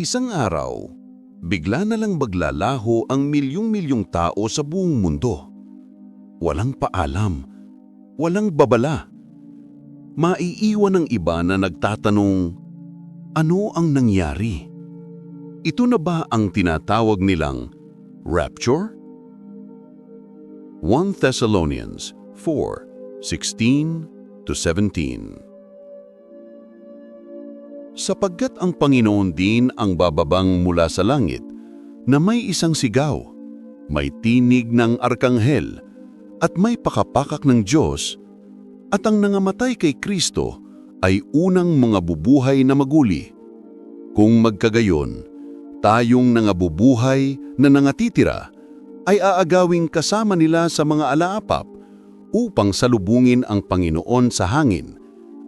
Isang araw, bigla na lang baglalaho ang milyong-milyong tao sa buong mundo. Walang paalam, walang babala. Maiiwan ng iba na nagtatanong, ano ang nangyari? Ito na ba ang tinatawag nilang rapture? 1 Thessalonians 4:16 to 17 Sapagkat ang Panginoon din ang bababang mula sa langit, na may isang sigaw, may tinig ng arkanghel, at may pakapakak ng Diyos, at ang nangamatay kay Kristo ay unang mga bubuhay na maguli. Kung magkagayon, tayong nangabubuhay na nangatitira ay aagawing kasama nila sa mga alaapap upang salubungin ang Panginoon sa hangin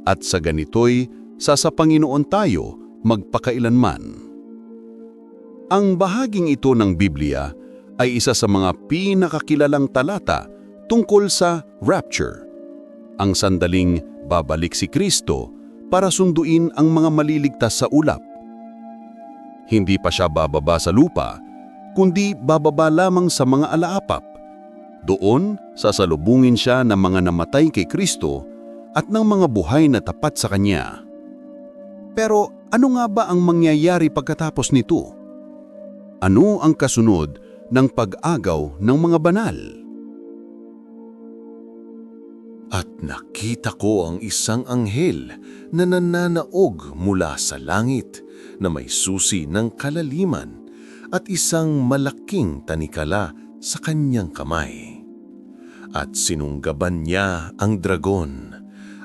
at sa ganito'y sa sa Panginoon tayo magpakailanman. Ang bahaging ito ng Biblia ay isa sa mga pinakakilalang talata tungkol sa rapture, ang sandaling babalik si Kristo para sunduin ang mga maliligtas sa ulap. Hindi pa siya bababa sa lupa, kundi bababa lamang sa mga alaapap. Doon, sasalubungin siya ng mga namatay kay Kristo at ng mga buhay na tapat sa Kanya. Pero ano nga ba ang mangyayari pagkatapos nito? Ano ang kasunod ng pag-agaw ng mga banal? At nakita ko ang isang anghel na nananaog mula sa langit na may susi ng kalaliman at isang malaking tanikala sa kanyang kamay. At sinunggaban niya ang dragon,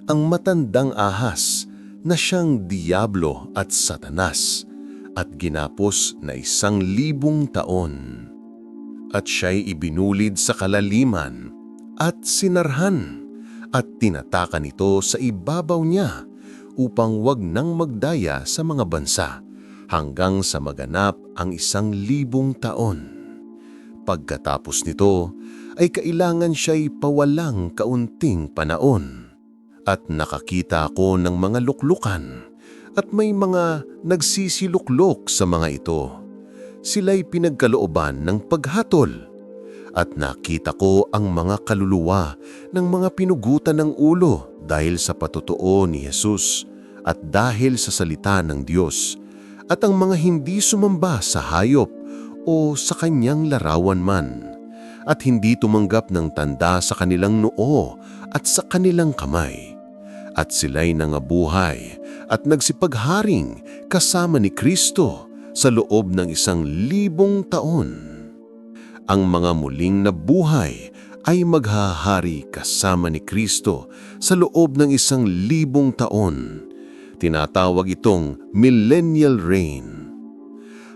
ang matandang ahas na siyang Diablo at Satanas at ginapos na isang libong taon. At siya'y ibinulid sa kalaliman at sinarhan at tinatakan ito sa ibabaw niya upang wag nang magdaya sa mga bansa hanggang sa maganap ang isang libong taon. Pagkatapos nito ay kailangan siya'y pawalang kaunting panaon at nakakita ako ng mga luklukan at may mga nagsisiluklok sa mga ito. Sila'y pinagkalooban ng paghatol at nakita ko ang mga kaluluwa ng mga pinugutan ng ulo dahil sa patotoo ni Jesus at dahil sa salita ng Diyos at ang mga hindi sumamba sa hayop o sa kanyang larawan man at hindi tumanggap ng tanda sa kanilang noo at sa kanilang kamay at sila'y nangabuhay at nagsipagharing kasama ni Kristo sa loob ng isang libong taon. Ang mga muling nabuhay ay maghahari kasama ni Kristo sa loob ng isang libong taon. Tinatawag itong millennial reign.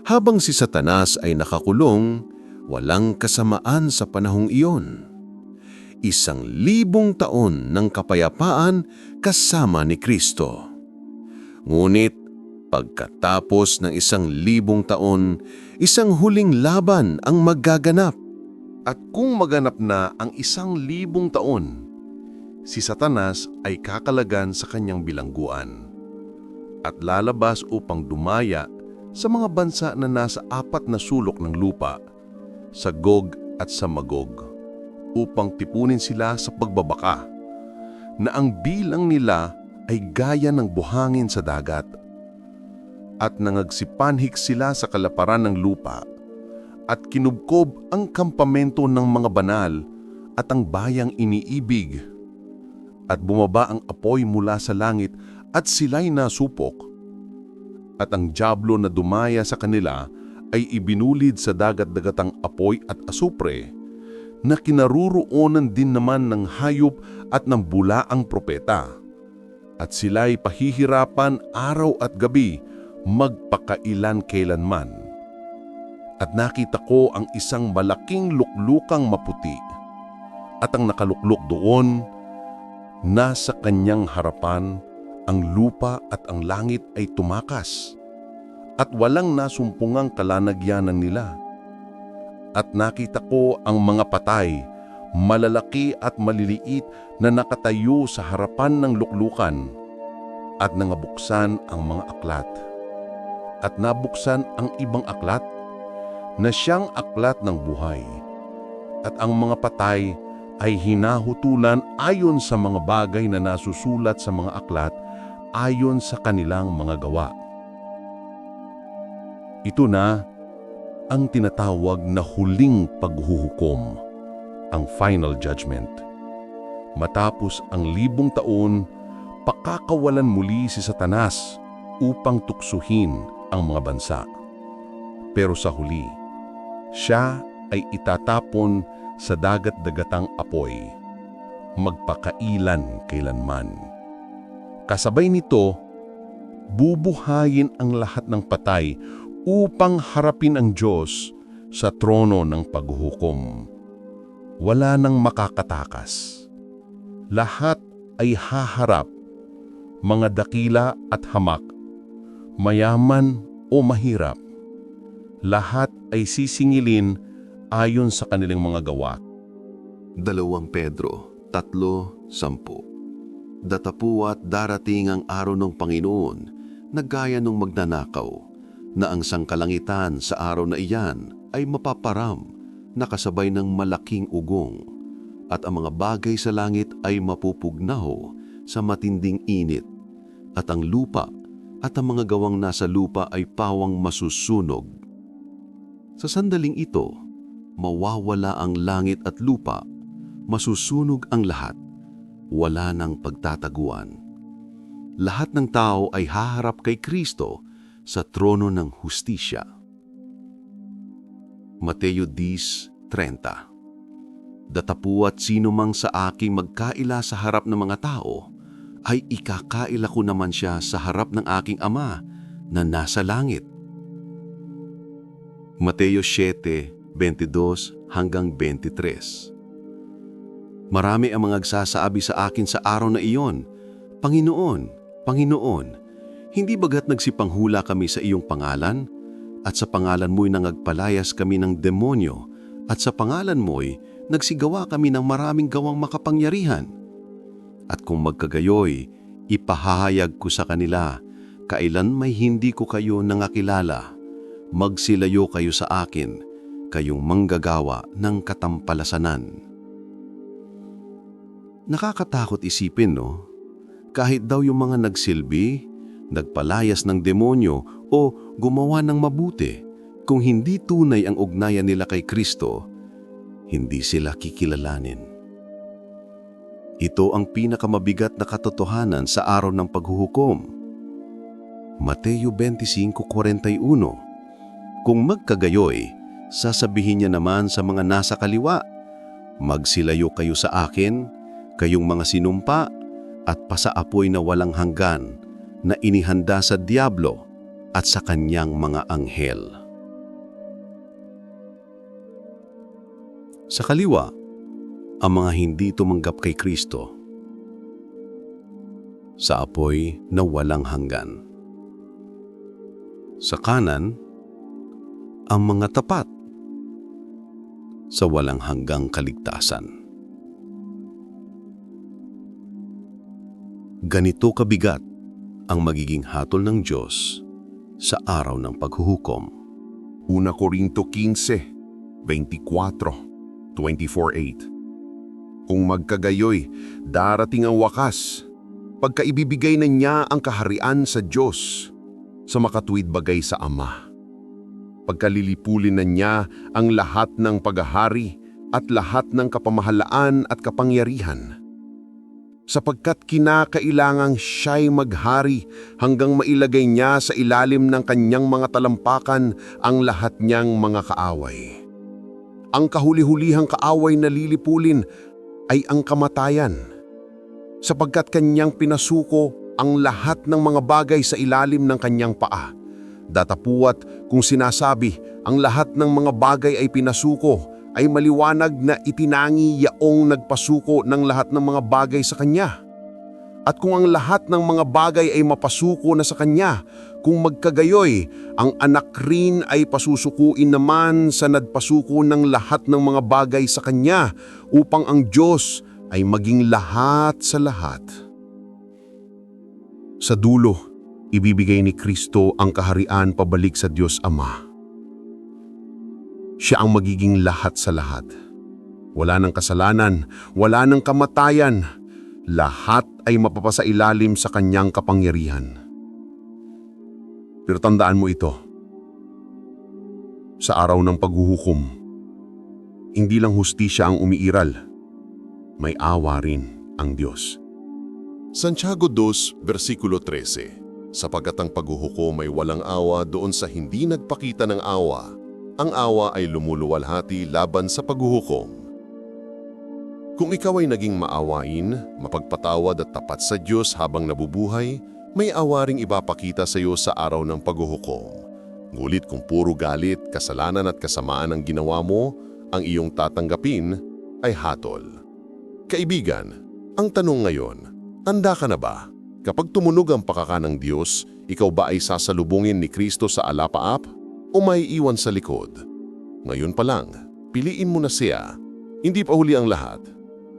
Habang si Satanas ay nakakulong, walang kasamaan sa panahong iyon isang libong taon ng kapayapaan kasama ni Kristo. Ngunit pagkatapos ng isang libong taon, isang huling laban ang magaganap. At kung maganap na ang isang libong taon, si Satanas ay kakalagan sa kanyang bilangguan at lalabas upang dumaya sa mga bansa na nasa apat na sulok ng lupa, sa Gog at sa Magog upang tipunin sila sa pagbabaka, na ang bilang nila ay gaya ng buhangin sa dagat. At nangagsipanhik sila sa kalaparan ng lupa, at kinubkob ang kampamento ng mga banal at ang bayang iniibig. At bumaba ang apoy mula sa langit at sila'y nasupok. At ang jablo na dumaya sa kanila ay ibinulid sa dagat-dagatang apoy at asupre na kinaruroonan din naman ng hayop at ng bulaang propeta. At sila'y pahihirapan araw at gabi magpakailan kailanman. At nakita ko ang isang malaking luklukang maputi. At ang nakaluklok doon, nasa kanyang harapan, ang lupa at ang langit ay tumakas. At walang nasumpungang kalanagyanan nila at nakita ko ang mga patay, malalaki at maliliit na nakatayo sa harapan ng luklukan at nangabuksan ang mga aklat. at nabuksan ang ibang aklat na siyang aklat ng buhay. At ang mga patay ay hinahutulan ayon sa mga bagay na nasusulat sa mga aklat ayon sa kanilang mga gawa. Ito na ang tinatawag na huling paghuhukom, ang final judgment. Matapos ang libong taon, pakakawalan muli si Satanas upang tuksuhin ang mga bansa. Pero sa huli, siya ay itatapon sa dagat-dagatang apoy, magpakailan kailanman. Kasabay nito, bubuhayin ang lahat ng patay upang harapin ang Diyos sa trono ng paghuhukom. Wala nang makakatakas. Lahat ay haharap, mga dakila at hamak, mayaman o mahirap. Lahat ay sisingilin ayon sa kanilang mga gawa. Dalawang Pedro, tatlo, sampu. Datapuat darating ang araw ng Panginoon na gaya nung magnanakaw, na ang sangkalangitan sa araw na iyan ay mapaparam na kasabay ng malaking ugong, at ang mga bagay sa langit ay mapupugnaw sa matinding init, at ang lupa at ang mga gawang nasa lupa ay pawang masusunog. Sa sandaling ito, mawawala ang langit at lupa, masusunog ang lahat, wala nang pagtataguan. Lahat ng tao ay haharap kay Kristo sa trono ng hustisya. Mateo 10.30 Datapuat sino mang sa aking magkaila sa harap ng mga tao, ay ikakaila ko naman siya sa harap ng aking ama na nasa langit. Mateo 7:22 hanggang 23 Marami ang mga agsasabi sa akin sa araw na iyon, Panginoon, Panginoon, hindi bagat nagsipanghula kami sa iyong pangalan? At sa pangalan mo'y nangagpalayas kami ng demonyo, at sa pangalan mo'y nagsigawa kami ng maraming gawang makapangyarihan. At kung magkagayoy, ipahahayag ko sa kanila, kailan may hindi ko kayo nangakilala, magsilayo kayo sa akin, kayong manggagawa ng katampalasanan. Nakakatakot isipin, no? Kahit daw yung mga nagsilbi, nagpalayas ng demonyo o gumawa ng mabuti, kung hindi tunay ang ugnayan nila kay Kristo, hindi sila kikilalanin. Ito ang pinakamabigat na katotohanan sa araw ng paghuhukom. Mateo 25.41 Kung magkagayoy, sasabihin niya naman sa mga nasa kaliwa, Magsilayo kayo sa akin, kayong mga sinumpa at pasaapoy na walang hanggan na inihanda sa Diablo at sa kanyang mga anghel. Sa kaliwa, ang mga hindi tumanggap kay Kristo sa apoy na walang hanggan. Sa kanan, ang mga tapat sa walang hanggang kaligtasan. Ganito kabigat ang magiging hatol ng Diyos sa araw ng paghuhukom. Una Corinto 15, 24, 24.8 Kung magkagayoy, darating ang wakas, pagka ibibigay na niya ang kaharian sa Diyos, sa makatuwid bagay sa Ama. Pagkalilipulin na niya ang lahat ng paghahari at lahat ng kapamahalaan at kapangyarihan. Sapagkat kinakailangang siya'y maghari hanggang mailagay niya sa ilalim ng kanyang mga talampakan ang lahat niyang mga kaaway. Ang kahuli-hulihang kaaway na lilipulin ay ang kamatayan, sapagkat kanyang pinasuko ang lahat ng mga bagay sa ilalim ng kanyang paa. Datapuat kung sinasabi ang lahat ng mga bagay ay pinasuko, ay maliwanag na itinangi yaong nagpasuko ng lahat ng mga bagay sa kanya. At kung ang lahat ng mga bagay ay mapasuko na sa kanya, kung magkagayoy, ang anak rin ay pasusukuin naman sa nagpasuko ng lahat ng mga bagay sa kanya upang ang Diyos ay maging lahat sa lahat. Sa dulo, ibibigay ni Kristo ang kaharian pabalik sa Diyos Ama. Siya ang magiging lahat sa lahat. Wala ng kasalanan, wala ng kamatayan. Lahat ay mapapasailalim sa kanyang kapangyarihan. Pero tandaan mo ito. Sa araw ng paghuhukom, hindi lang hustisya ang umiiral, may awa rin ang Diyos. Santiago 2, versikulo 13 Sapagkat ang paghuhukom ay walang awa doon sa hindi nagpakita ng awa, ang awa ay lumuluwalhati laban sa paghuhukom. Kung ikaw ay naging maawain, mapagpatawad at tapat sa Diyos habang nabubuhay, may awa ring ipapakita sa iyo sa araw ng paghuhukom. Ngulit kung puro galit, kasalanan at kasamaan ang ginawa mo, ang iyong tatanggapin ay hatol. Kaibigan, ang tanong ngayon, handa ka na ba? Kapag tumunog ang pakaka ng Diyos, ikaw ba ay sasalubungin ni Kristo sa alapaap o may iwan sa likod? Ngayon pa lang, piliin mo na siya. Hindi pa huli ang lahat.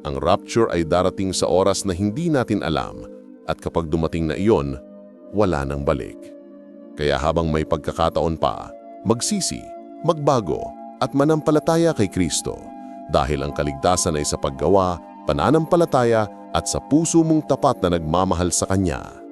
Ang rapture ay darating sa oras na hindi natin alam at kapag dumating na iyon, wala nang balik. Kaya habang may pagkakataon pa, magsisi, magbago at manampalataya kay Kristo dahil ang kaligtasan ay sa paggawa, pananampalataya at sa puso mong tapat na nagmamahal sa Kanya.